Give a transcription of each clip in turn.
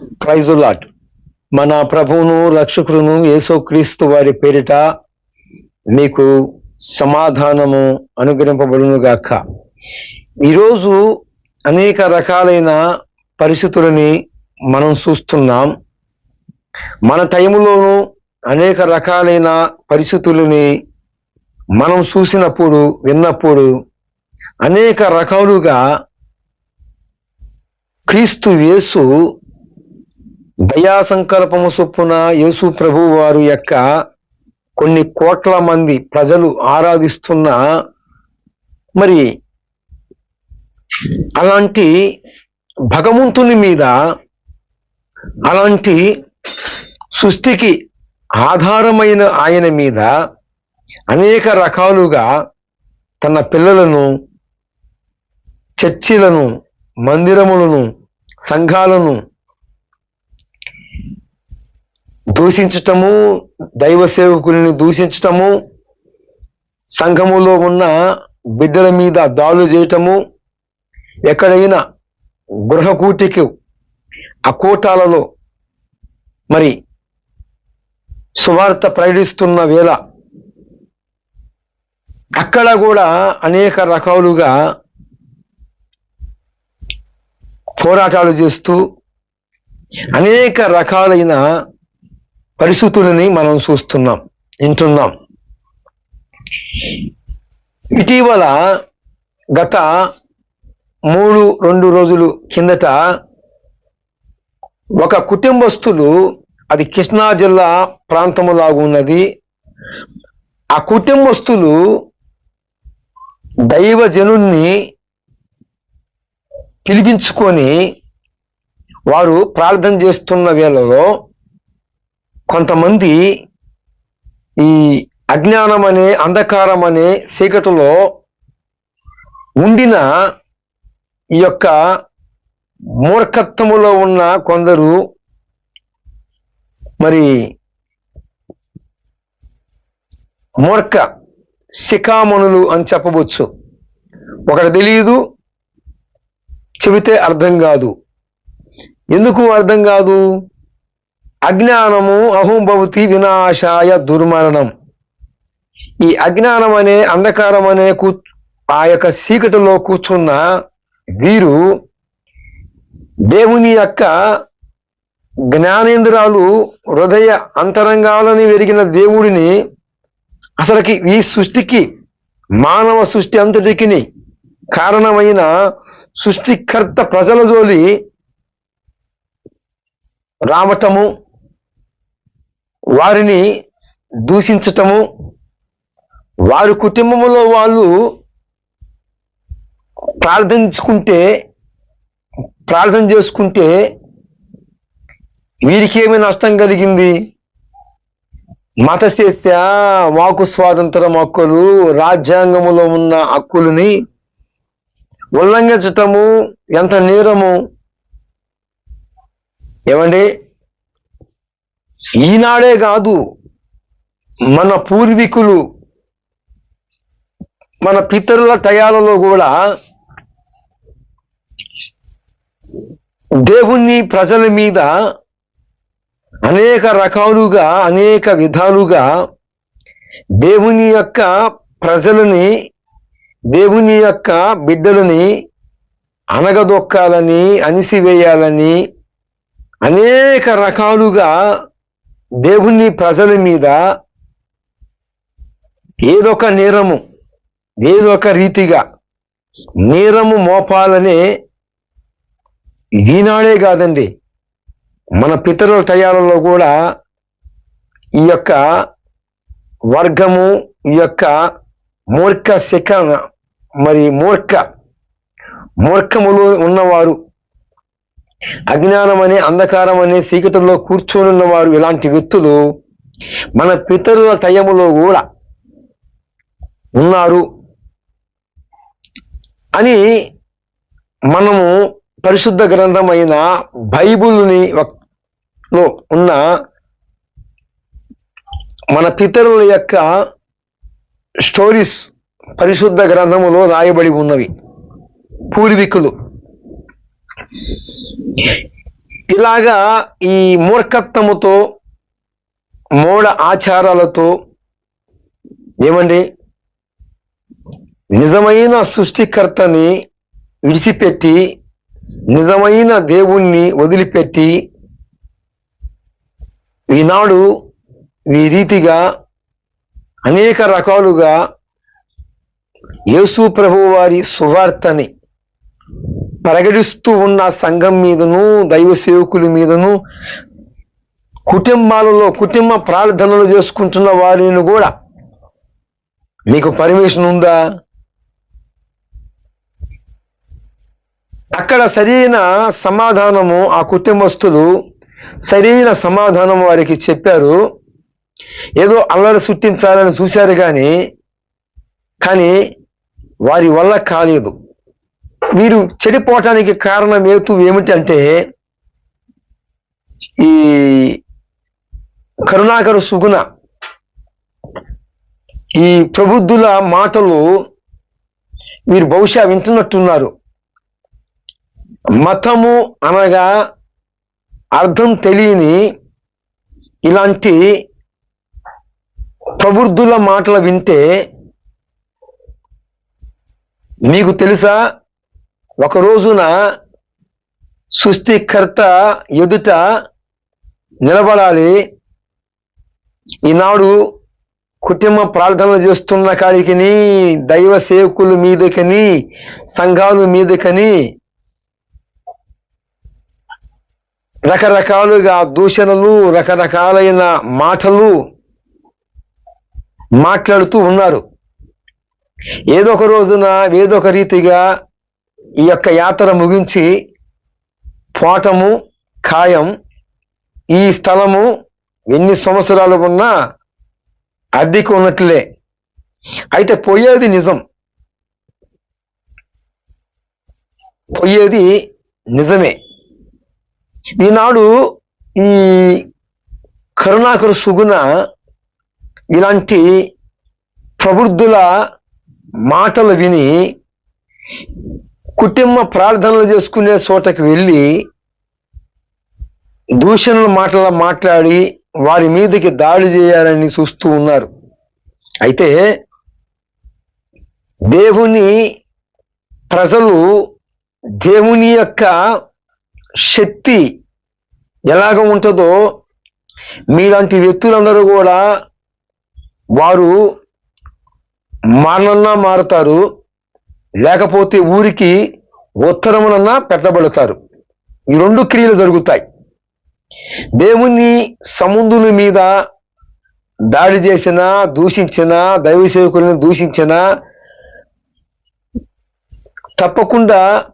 ప్రైజులాట్ మన ప్రభువును రక్షకులను యేసుక్రీస్తు వారి పేరిట మీకు సమాధానము అనుగ్రహింపబడును గాక. ఈరోజు అనేక రకాలైన పరిస్థితులని మనం చూస్తున్నాం. మన టైంలోనూ అనేక రకాలైన పరిస్థితులని మనం చూసినప్పుడు విన్నప్పుడు అనేక రకాలుగా క్రీస్తు యేసు దయా సంకల్పము చొప్పున యేసు ప్రభు వారు యొక్క కొన్ని కోట్ల మంది ప్రజలు ఆరాధిస్తున్న మరి అలాంటి భగవంతుని మీద అలాంటి సృష్టికి ఆధారమైన ఆయన మీద అనేక రకాలుగా తన పిల్లలను చర్చిలను మందిరములను సంఘాలను దూషించటము దైవ సేవకుల్ని దూషించటము సంఘములో ఉన్న బిడ్డల మీద దాడులు చేయటము ఎక్కడైనా గృహకూటికి అకూటాలలో మరి సువార్త ప్రకటిస్తున్న వేళ అక్కడ కూడా అనేక రకాలుగా పోరాటాలు చేస్తూ అనేక రకాలైన పరిస్థితులని మనం చూస్తున్నాం వింటున్నాం. ఇటీవల గత మూడు రెండు రోజులు కిందట ఒక కుటుంబస్తులు అది కృష్ణా జిల్లా ప్రాంతములాగా ఉన్నది. ఆ కుటుంబస్తులు దైవజనుణ్ణి పిలిపించుకొని వారు ప్రార్థన చేస్తున్న వేళలో కొంతమంది ఈ అజ్ఞానం అనే అంధకారం అనే చీకటిలో ఉండిన ఈ యొక్క మూర్ఖత్వములో ఉన్న కొందరు మరి మూర్ఖ శిఖామణులు అని చెప్పవచ్చు. ఒకటి తెలియదు చెబితే అర్థం కాదు. ఎందుకు అర్థం కాదు? అజ్ఞానము అహంభవతి వినాశాయ దుర్మరణం. ఈ అజ్ఞానం అనే అంధకారం అనే కూ ఆ యొక్క చీకటిలో కూర్చున్న వీరు దేవుని యొక్క జ్ఞానేంద్రాలు హృదయ అంతరంగాలని వెరిగిన దేవుడిని అసలుకి ఈ సృష్టికి మానవ సృష్టి అంతటికి కారణమైన సృష్టికర్త ప్రజల జోలి రావటము వారిని దూషించటము వారి కుటుంబంలో వాళ్ళు ప్రార్థించుకుంటే ప్రార్థన చేసుకుంటే వీరికి ఏమి నష్టం కలిగింది? మత మతశేస్య వాకు స్వాతంత్రం హక్కులు రాజ్యాంగములో ఉన్న హక్కులని ఉల్లంఘించటము ఎంత నేరము? ఏమండి? ఈనాడే కాదు మన పూర్వీకులు మన పితరుల టయాలలో కూడా దేవుని ప్రజల మీద అనేక రకాలుగా అనేక విధాలుగా దేవుని యొక్క ప్రజలని దేవుని యొక్క బిడ్డలని అనగదొక్కాలని అణిసివేయాలని అనేక రకాలుగా దేవుని ప్రజల మీద ఏదొక నేరము ఏదొక రీతిగా నేరము మోపాలనే ఈనాడే కాదండి. మన పితరుల తయారులో కూడా ఈ యొక్క వర్గము ఈ యొక్క మూర్ఖ శిఖ మరి మూర్ఖ మూర్ఖములు ఉన్నవారు అజ్ఞానం అనే అంధకారం అనే చీకటిలో కూర్చొని ఉన్నవారు ఇలాంటి వ్యక్తులు మన పితరుల టయములో కూడా ఉన్నారు అని మనము పరిశుద్ధ గ్రంథమైన బైబుల్ని లో ఉన్న మన పితరుల యొక్క స్టోరీస్ పరిశుద్ధ గ్రంథములో రాయబడి ఉన్నవి. పూర్వీకులు ఇలాగా ఈ మూర్ఖత్వముతో మూఢ ఆచారాలతో ఏమండి? నిజమైన సృష్టికర్తని విడిచిపెట్టి నిజమైన దేవుణ్ణి వదిలిపెట్టి ఈనాడు ఈ రీతిగా అనేక రకాలుగా యేసు ప్రభు వారి సువార్తని ప్రకటిస్తూ ఉన్న సంఘం మీదను దైవ సేవకుల మీదను కుటుంబాలలో కుటుంబ ప్రార్థనలు చేసుకుంటున్న వారిని కూడా మీకు పర్మిషన్ ఉందా? అక్కడ సరైన సమాధానము ఆ కుటుంబస్తులు సరైన సమాధానం వారికి చెప్పారు. ఏదో అల్లరి సృష్టించాలని చూశారు కానీ కానీ వారి వల్ల కాలేదు. వీరు చెడిపోవటానికి కారణం ఏతు ఏమిటంటే ఈ కరుణాకరు సుగుణ ఈ ప్రబుద్ధుల మాటలు వీరు బహుశా వింటున్నట్టున్నారు. మతము అనగా అర్థం తెలియని ఇలాంటి ప్రబుద్ధుల మాటలు వింటే మీకు తెలుసా? ఒక రోజున సృష్టికర్త ఎదుట నిలబడాలి. ఈనాడు కుటుంబ ప్రార్థనలు చేస్తున్న కాడికిని దైవ సేవకులు మీదకని సంఘాలు మీదకని రకరకాలుగా దూషణలు రకరకాలైన మాటలు మాట్లాడుతూ ఉన్నారు. ఏదో ఒక రోజున ఏదో ఒక రీతిగా ఈ యొక్క యాత్ర ముగించి పోటము ఖాయం ఈ స్థలము ఎన్ని సంవత్సరాలు ఉన్నా అద్దెకు ఉన్నట్లే అయితే పోయేది నిజం. పోయేది నిజమే. ఈనాడు ఈ కరుణాకరు సుగుణ ఇలాంటి ప్రబుద్ధుల మాటలు విని కుటుంబ ప్రార్థనలు చేసుకునే చోటకు వెళ్ళి దూషణల మాటల మాట్లాడి వారి మీదకి దాడి చేయాలని చూస్తూ ఉన్నారు. అయితే దేవుని ప్రజలు దేవుని యొక్క శక్తి ఎలాగ ఉంటుందో మీలాంటి వ్యక్తులందరూ కూడా వారు మానన్నా మారుతారు. లేకపోతే ఊరికి ఉత్తరమునన్నా పెట్టబడతారు. ఈ రెండు క్రియలు జరుగుతాయి. దేవుని సముద్రుల మీద దాడి చేసిన దూషించిన దైవ సేవకులను దూషించిన తప్పకుండా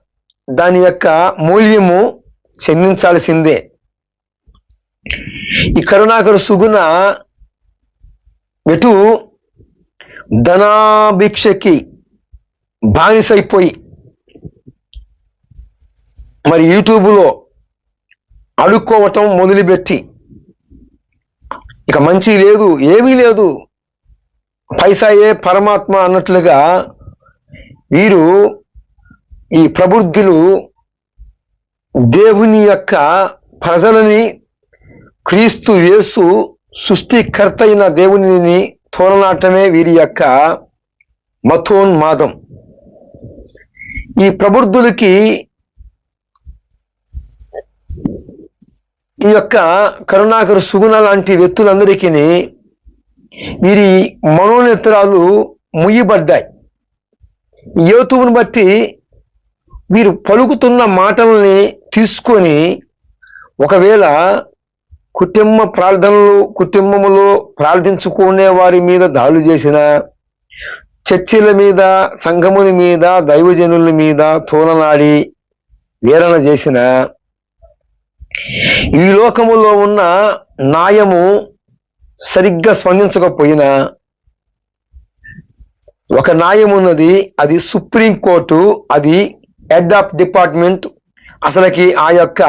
దాని యొక్క మూల్యము చెందించాల్సిందే ఈ కరుణాకరు సుగుణ ఎటు ధనాభిక్షకి బానిసైపోయి. మరి యూట్యూబ్లో అడుక్కోవటం మొదలుపెట్టి. ఇక మంచి లేదు ఏమీ లేదు. పైసాయే పరమాత్మ అన్నట్లుగా వీరు ఈ ప్రబుద్ధులు దేవుని యొక్క ప్రజలని క్రీస్తు యేసు సృష్టికర్త అయిన దేవునిని తోలనాటమే వీరి యొక్క మతోన్మాదం. ఈ ప్రబుద్ధులకి ఈ యొక్క కరుణాకరు సుగుణ లాంటి వ్యక్తులందరికీ వీరి మనోనేత్రాలు ముయ్యబడ్డాయి. యోతువును బట్టి వీరు పలుకుతున్న మాటల్ని తీసుకొని ఒకవేళ కుటుంబ ప్రార్థనలు కుటుంబములో ప్రార్థించుకునే వారి మీద దాడులు చేసిన చర్చిల మీద సంఘముల మీద దైవజనుల మీద తోలనాడి వీరణ చేసిన ఈ లోకములో ఉన్న న్యాయము సరిగ్గా స్పందించకపోయినా ఒక న్యాయం ఉన్నది అది సుప్రీం కోర్టు అది హెడ్ ఆఫ్ డిపార్ట్మెంట్. అసలుకి ఆ యొక్క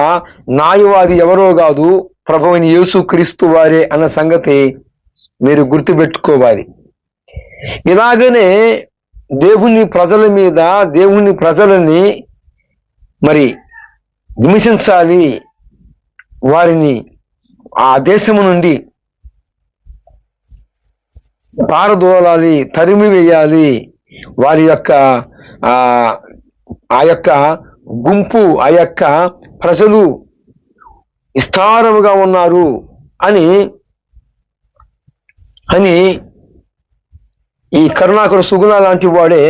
న్యాయవాది ఎవరో కాదు ప్రభువైన యేసు క్రీస్తు వారే అన్న సంగతి మీరు గుర్తుపెట్టుకోవాలి. ఇలాగనే దేవుని ప్రజల మీద దేవుని ప్రజలని మరి హింసించాలి. వారిని ఆ దేశము నుండి పారదోలాలి తరిమి వేయాలి. వారి యొక్క ఆ యొక్క గుంపు ఆ యొక్క ప్రజలు విస్తారముగా ఉన్నారు అని అని ఈ కరుణాకర సుగుణ లాంటి వాడే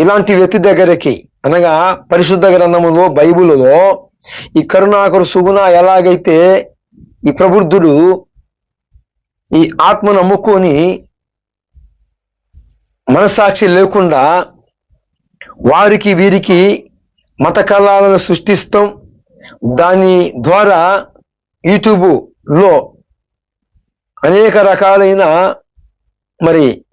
ఇలాంటి వ్యక్తి దగ్గరికి అనగా పరిశుద్ధ గ్రంథములో బైబిలులో ఈ కరుణాకర సుగుణ ఎలాగైతే ఈ ప్రబుద్ధుడు ఈ ఆత్మ నమ్ముకొని మనసాక్షి లేకుండా వారికి వీరికి మత కళాలను సృష్టిస్తాం. దాని ద్వారా యూట్యూబ్లో అనేక రకాలైన మరి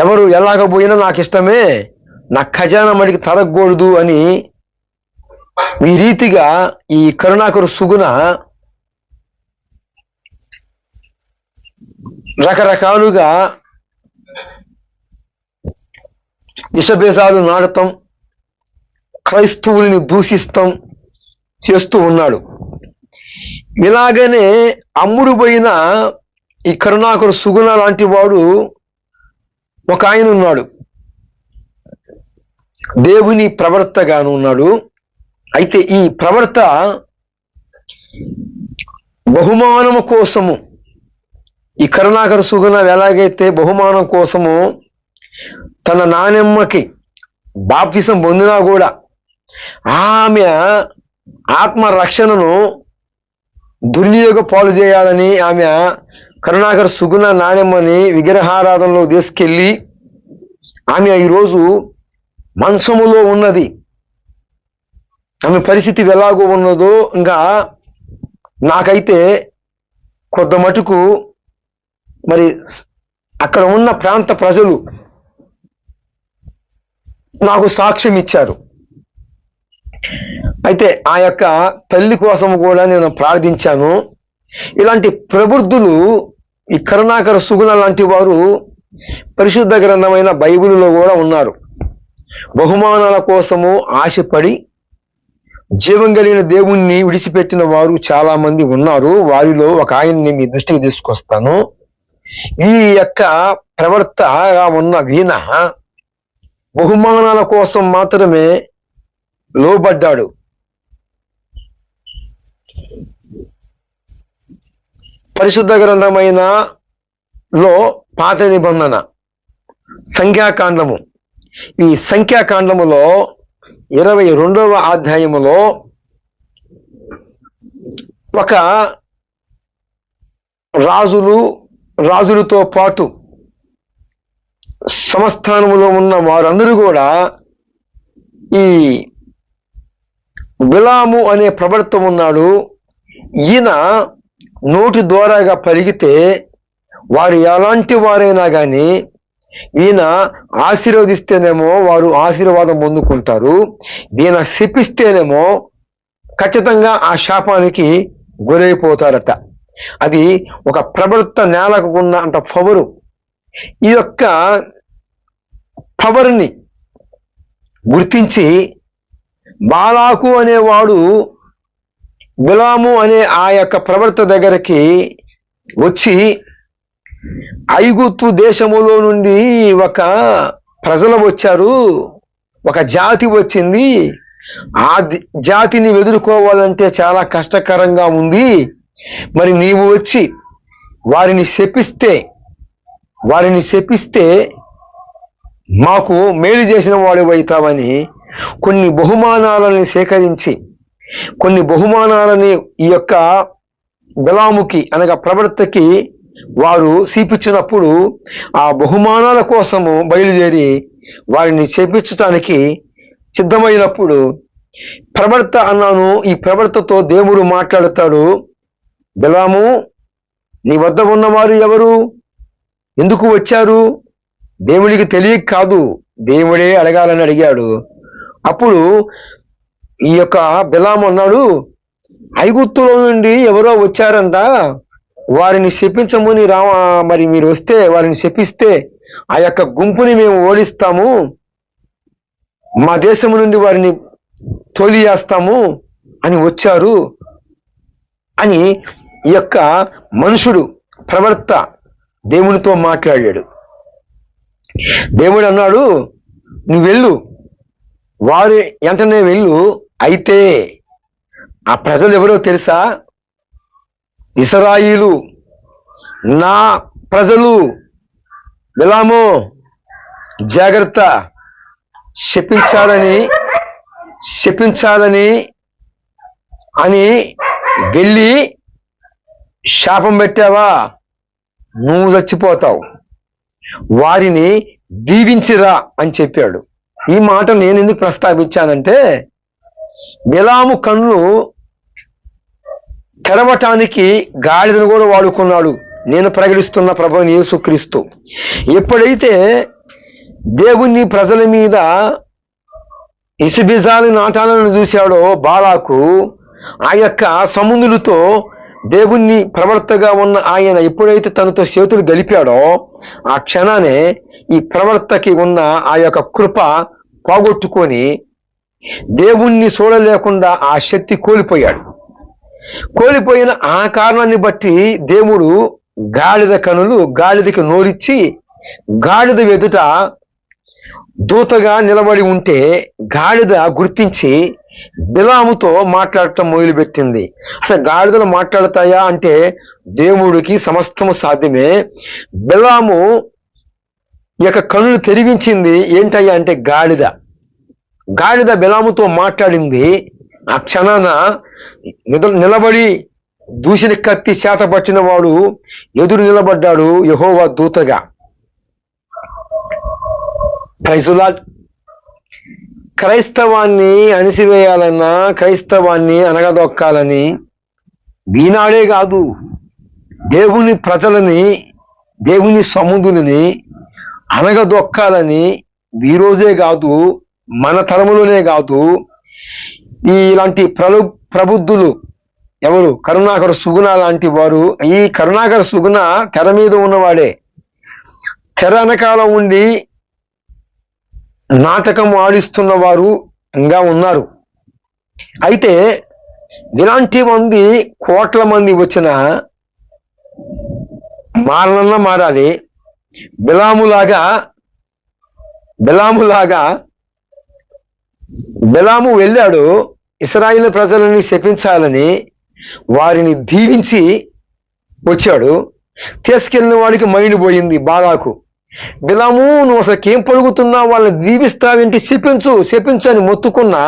ఎవరు ఎలాగపోయినా నాకు ఇష్టమే. నా ఖజానా మడికి తరగకూడదు అని ఈ రీతిగా ఈ కరుణాకరు సుగుణ రకరకాలుగా విషభేషాలు నాడటం క్రైస్తవుల్ని దూషిస్తాం చేస్తూ ఉన్నాడు. ఇలాగనే అమ్ముడు పోయిన ఈ కరుణాకరు సుగుణ లాంటి వాడు ఒక ఆయన ఉన్నాడు. దేవుని ప్రవర్తగాను ఉన్నాడు. అయితే ఈ ప్రవర్త బహుమానము కోసము ఈ కరుణాకర సుగుణ ఎలాగైతే బహుమానం కోసము తన నానెమ్మకి బాప్తిసం పొందినా కూడా ఆమె ఆత్మ రక్షణను దుర్వినియోగ పాలు చేయాలని ఆమె కరుణాకర్ సుగుణ నాణ్యమని విగ్రహారాధనలో తీసుకెళ్ళి ఆమె ఈరోజు మంచములో ఉన్నది. ఆమె పరిస్థితి ఎలాగో ఉన్నదో ఇంకా నాకైతే కొంత మటుకు మరి అక్కడ ఉన్న ప్రాంత ప్రజలు నాకు సాక్ష్యం ఇచ్చారు. అయితే ఆ యొక్క తల్లి కోసం కూడా నేను ప్రార్థించాను. ఇలాంటి ప్రబుద్ధులు ఈ కరుణాకర సుగుణ లాంటి వారు పరిశుద్ధ గ్రంథమైన బైబిల్లో కూడా ఉన్నారు. బహుమానాల కోసము ఆశపడి జీవం కలిగిన దేవుణ్ణి విడిచిపెట్టిన వారు చాలా మంది ఉన్నారు. వారిలో ఒక ఆయన్ని మీ దృష్టికి తీసుకొస్తాను. ఈ యొక్క ప్రవర్తగా ఉన్న వీణ బహుమానాల కోసం మాత్రమే లోబడ్డాడు. పరిశుద్ధ గ్రంథమైన లో పాత నిబంధన సంఖ్యాకాండము. ఈ సంఖ్యాకాండములో ఇరవై రెండవ అధ్యాయములో ఒక రాజులు రాజులతో పాటు సమస్థానములో ఉన్న వారందరూ కూడా ఈ బిలాము అనే ప్రవర్తం ఉన్నాడు ఈయన నోటి ద్వారాగా పలిగితే వారు ఎలాంటి వారైనా కానీ ఈయన ఆశీర్వదిస్తేనేమో వారు ఆశీర్వాదం పొందుకుంటారు. ఈయన శపిస్తేనేమో ఖచ్చితంగా ఆ శాపానికి గురైపోతారట. అది ఒక ప్రబలత నేలకు ఉన్న అంత పవరు. ఈ యొక్క పవర్ని గుర్తించి బాలాకు అనేవాడు బిలాము అనే ఆ యొక్క ప్రవర్త దగ్గరికి వచ్చి ఐగుత్తు దేశములో నుండి ఒక ప్రజలు వచ్చారు. ఒక జాతి వచ్చింది. ఆ జాతిని ఎదుర్కోవాలంటే చాలా కష్టకరంగా ఉంది. మరి నీవు వచ్చి వారిని శపిస్తే వారిని శపిస్తే మాకు మేలు చేసిన వాడు అవుతావని కొన్ని బహుమానాలను సేకరించి కొన్ని బహుమానాలని ఈ యొక్క బిలాముకి అనగా ప్రవర్తకి వారు సీపించినప్పుడు ఆ బహుమానాల కోసము బయలుదేరి వారిని చేపించటానికి సిద్ధమైనప్పుడు ప్రవర్త అన్నాను ఈ ప్రవర్తతో దేవుడు మాట్లాడతాడు బిలాము నీ వద్ద ఉన్నవారు ఎవరు? ఎందుకు వచ్చారు? దేవుడికి తెలియక కాదు దేవుడే అడగాలని అడిగాడు. అప్పుడు ఈ యొక్క బిలాము అన్నాడు ఐగుత్తులో నుండి ఎవరో వచ్చారంట. వారిని శపించమని రామ మరి మీరు వస్తే వారిని శపిస్తే ఆ యొక్క గుంపుని మేము ఓడిస్తాము. మా దేశము నుండి వారిని తోలియేస్తాము అని వచ్చారు. అని ఈ యొక్క మనుషుడు ప్రవర్త దేవునితో మాట్లాడాడు. దేవుడు అన్నాడు నువ్వు వెళ్ళు. వారు వెంటనే వెళ్ళు. అయితే ఆ ప్రజలు ఎవరో తెలుసా? ఇసరాయిలు. నా ప్రజలు. విలాము జాగ్రత్త. శపించాలని శపించాలని అని వెళ్ళి శాపం పెట్టావా? నువ్వు చచ్చిపోతావు. వారిని దీవించిరా అని చెప్పాడు. ఈ మాట నేను ఎందుకు ప్రస్తావించానంటే బిలాము కన్ను తెరవటానికి గాడిదను కూడా వాడుకున్నాడు. నేను ప్రకటిస్తున్న ప్రభుని యేసుక్రీస్తు. ఎప్పుడైతే దేవుణ్ణి ప్రజల మీద ఇసుబిజాలు నాటాలను చూశాడో బాలాకు ఆ యొక్క సముందులతో దేవుణ్ణి ప్రవర్తగా ఉన్న ఆయన ఎప్పుడైతే తనతో చేతులు గలిపాడో ఆ క్షణానే ఈ ప్రవర్తకి ఉన్న ఆ యొక్క కృప పోగొట్టుకొని దేవుణ్ణి చూడలేకుండా ఆ శక్తి కోల్పోయాడు. కోల్పోయిన ఆ కారణాన్ని బట్టి దేవుడు గాడిద కనులు గాడిదకి నోరిచ్చి గాడిద ఎదుట దూతగా నిలబడి ఉంటే గాడిద గుర్తించి బిలాముతో మాట్లాడటం మొదలుపెట్టింది. అసలు గాడిదలు మాట్లాడతాయా అంటే దేవుడికి సమస్తము సాధ్యమే. బిలాము ఈ యొక్క కనులు తెరిగించింది ఏంటయ్యా అంటే గాడిద. గాడిద బిలాముతో మాట్లాడింది ఆ క్షణాన నిలబడి దూషణ కత్తి శాతపట్టిన వాడు ఎదురు నిలబడ్డాడు యహోవా దూతగా. ప్రైజులా క్రైస్తవాన్ని అణిసివేయాలన్నా క్రైస్తవాన్ని అనగదొక్కాలని ఈనాడే కాదు దేవుని ప్రజలని దేవుని సముదులని అనగదొక్కాలని ఈరోజే కాదు మన తరములోనే కాదు ఈ ఇలాంటి ప్రలు ప్రబుద్ధులు ఎవరు? కరుణాకర సుగుణ లాంటి వారు ఈ కరుణాకర సుగుణ తెర మీద ఉన్నవాడే. తెర వెనకాల ఉండి నాటకం ఆడిస్తున్న వారు ఇంకా ఉన్నారు. అయితే ఇలాంటి మంది కోట్ల మంది వచ్చిన మారనన్నా మారాలి. బిలాములాగా బిలాములాగా బిలాము వెళ్ళాడు ఇస్రాయిల్ ప్రజలని శపించాలని వారిని దీవించి వచ్చాడు. తీసుకెళ్ళిన వాడికి మైండ్ పోయింది బాలాకు బిలాము నువ్వు అసలు ఏం పలుకుతున్నావు వాళ్ళని దీవిస్తావేంటి? శపించు శపించు అని మొత్తుకున్నా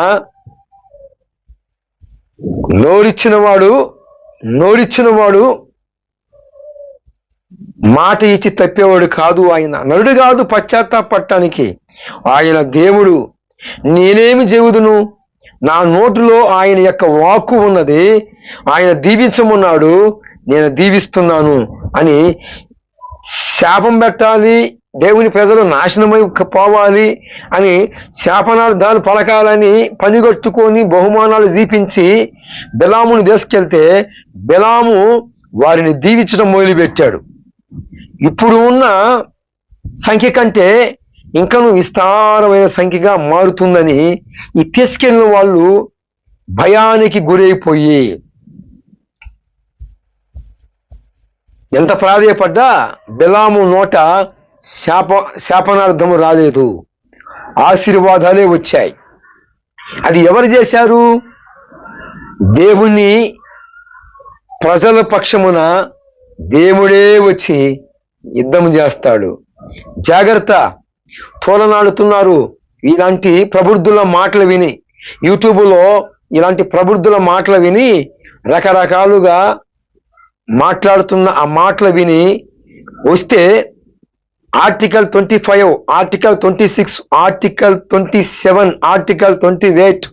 నోరిచ్చిన వాడు నోరిచ్చిన వాడు మాట ఇచ్చి తప్పేవాడు కాదు ఆయన. నరుడు కాదు పశ్చాత్తాపట్టానికి ఆయన దేవుడు నేనేమి చెబుదును? నా నోటిలో ఆయన యొక్క వాక్కు ఉన్నది ఆయన దీవించమన్నాడు నేను దీవిస్తున్నాను అని శాపం పెట్టాలి దేవుని ప్రజలు నాశనమై పోవాలి అని శాపనార్థాలు పలకాలని పనిగట్టుకొని బహుమానాలు జీపించి బిలాముని తీసుకెళ్తే బిలాము వారిని దీవించడం మొదలుపెట్టాడు. ఇప్పుడు ఉన్న సంఖ్య కంటే ఇంకను విస్తారమైన సంఖ్యగా మారుతుందని ఈ తీసుకెళ్ళిన వాళ్ళు భయానికి గురైపోయి ఎంత ప్రాధేయపడ్డా బిలాము నోట శాప శాపనార్థము రాలేదు. ఆశీర్వాదాలే వచ్చాయి. అది ఎవరు చేశారు? దేవుణ్ణి ప్రజల పక్షమున దేవుడే వచ్చి యుద్ధం చేస్తాడు. జాగ్రత్త. తోలనాడుతున్నారు ఇలాంటి ప్రబుద్ధుల మాటలు విని యూట్యూబ్లో ఇలాంటి ప్రబుద్ధుల మాటలు విని రకరకాలుగా మాట్లాడుతున్న ఆ మాటలు విని వస్తే article twenty five article twenty six article twenty seven article twenty eight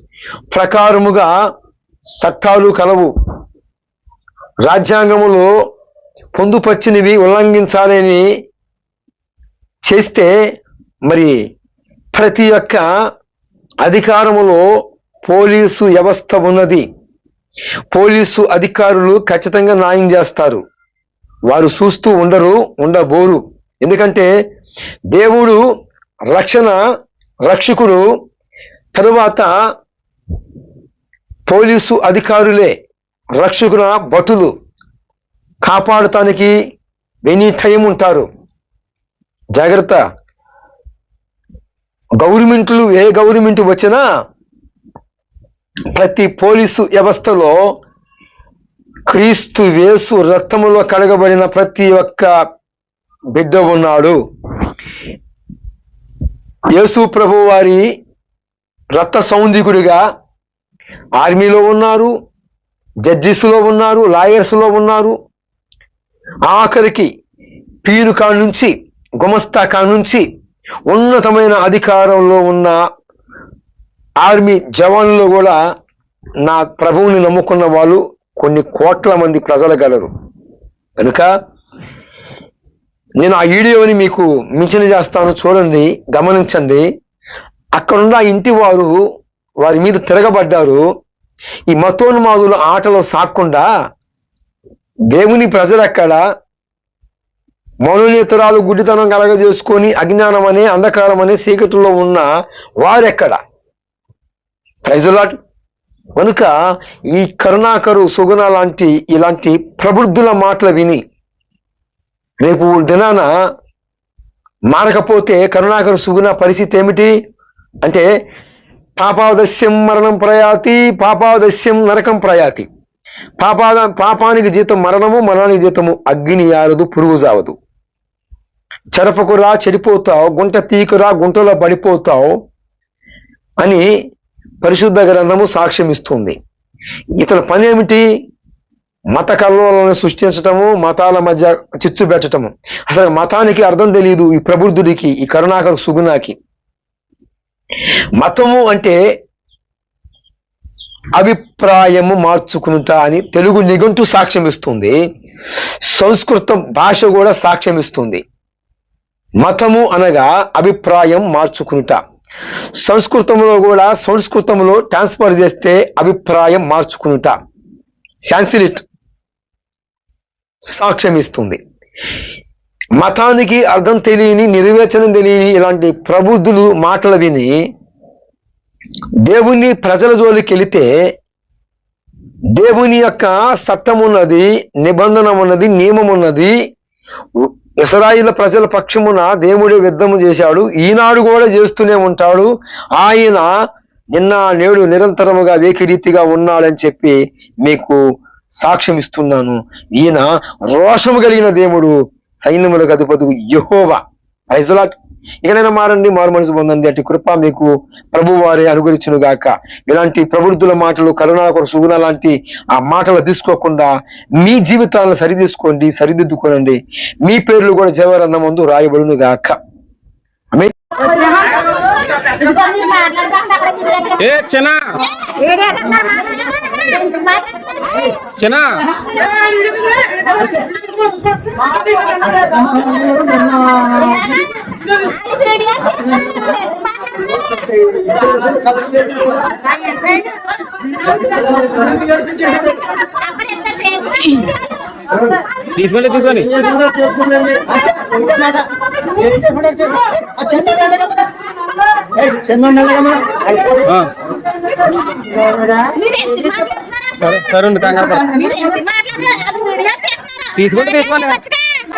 ప్రకారముగా చట్టాలు కలవు. రాజ్యాంగములో పొందుపరిచినవి ఉల్లంఘించాలని చేస్తే మరి ప్రతి ఒక్క అధికారములో పోలీసు వ్యవస్థ ఉన్నది. పోలీసు అధికారులు ఖచ్చితంగా న్యాయం చేస్తారు. వారు చూస్తూ ఉండరు ఉండబోరు. ఎందుకంటే దేవుడు రక్షణ రక్షకుడు తరువాత పోలీసు అధికారులే రక్షకుల భటులు. కాపాడటానికి ఎనీ టైం ఉంటారు. జాగ్రత్త. గవర్నమెంట్లు ఏ గవర్నమెంట్ వచ్చినా ప్రతి పోలీసు వ్యవస్థలో క్రీస్తు వేసు రక్తములో కడగబడిన ప్రతి ఒక్క బిడ్డ ఉన్నాడు. యేసు ప్రభు వారి రక్త సౌందికుడిగా ఆర్మీలో ఉన్నారు జడ్జిస్లో ఉన్నారు లాయర్స్లో ఉన్నారు. ఆఖరికి పీరు కాడ నుంచి గుమస్తా కాడ నుంచి ఉన్నతమైన అధికారంలో ఉన్న ఆర్మీ జవాన్లు కూడా నా ప్రభువుని నమ్ముకున్న వాళ్ళు కొన్ని కోట్ల మంది ప్రజలు గలరు. కనుక నేను ఆ వీడియోని మీకు మించిన చేస్తాను. చూడండి గమనించండి. అక్కడున్న ఇంటి వారు వారి మీద తిరగబడ్డారు. ఈ మతోన్మాదుల ఆటలో సాక్కుండా దేవుని ప్రజలు అక్కడ మౌననేతరాలు గుడ్డితనం కలగజేసుకొని అజ్ఞానం అనే అంధకారం అనే చీకటిలో ఉన్న వారెక్కడ? ప్రజలాట్ కనుక ఈ కరుణాకరు సుగుణ లాంటి ఇలాంటి ప్రబుద్ధుల మాటలు విని రేపు దినాన మారకపోతే కరుణాకరు సుగుణ పరిస్థితి ఏమిటి? అంటే పాపాదస్యం మరణం ప్రయాతి పాపాదస్యం నరకం ప్రయాతి. పాపాద పాపానికి జీతం మరణము మరణానికి జీతము అగ్ని యారదు పురుగు జావదు. చెరపకురా చెడిపోతావు గుంట తీకురా గుంటలో పడిపోతావు అని పరిశుద్ధ గ్రంథము సాక్ష్యం ఇస్తుంది ఇతని పని ఏమిటి మత కల్లోలను సృష్టించటము మతాల మధ్య చిచ్చు పెట్టటము. అసలు మతానికి అర్థం తెలియదు ఈ ప్రబుద్ధుడికి ఈ కరుణాకర సుగుణాకి. మతము అంటే అభిప్రాయము మార్చుకునుట అని తెలుగు నిఘంటు సాక్ష్యం ఇస్తుంది సంస్కృతం భాష కూడా సాక్ష్యం ఇస్తుంది మతము అనగా అభిప్రాయం మార్చుకునుట. సంస్కృతంలో కూడా సంస్కృతంలో ట్రాన్స్ఫర్ చేస్తే అభిప్రాయం మార్చుకునుట. శాన్సిలిట్ సాక్ష్యం ఇస్తుంది. మతానికి అర్థం తెలియని నిర్వేచనం తెలియని ఇలాంటి ప్రబుద్ధులు మాటలు విని దేవుని ప్రజల జోలికి వెళితే దేవుని యొక్క చట్టం ఉన్నది నిబంధన ఉన్నది నియమం ఉన్నది ఇస్రాయిల ప్రజల పక్షమున దేవుడే యుద్ధము చేశాడు. ఈనాడు కూడా చేస్తూనే ఉంటాడు. ఆయన నిన్న నేడు నిరంతరముగా వేకిరీతిగా ఉన్నాడని చెప్పి మీకు సాక్ష్యం ఇస్తున్నాను. ఈయన రోషము కలిగిన దేవుడు సైన్యములకు అధిపతి యహోవా. ఐజలాట్ ఇకనైనా మారండి మారు మనసు పొందండి అటు కృప మీకు ప్రభు వారే అనుగ్రహించును గాక. ఇలాంటి ప్రబుద్ధుల మాటలు కరుణాకర సుగుణ లాంటి ఆ మాటలు తీసుకోకుండా మీ జీవితాలను సరిదీసుకోండి సరిదిద్దుకోనండి. మీ పేర్లు కూడా జవరన్న ముందు రాయబడును గాక. ఆమేన్. ఏ చిన్న. చిన్న. తీసుకోండి తీసుకోండి సరే సరే కంగారు. తీసుకోండి, తీసుకోండి.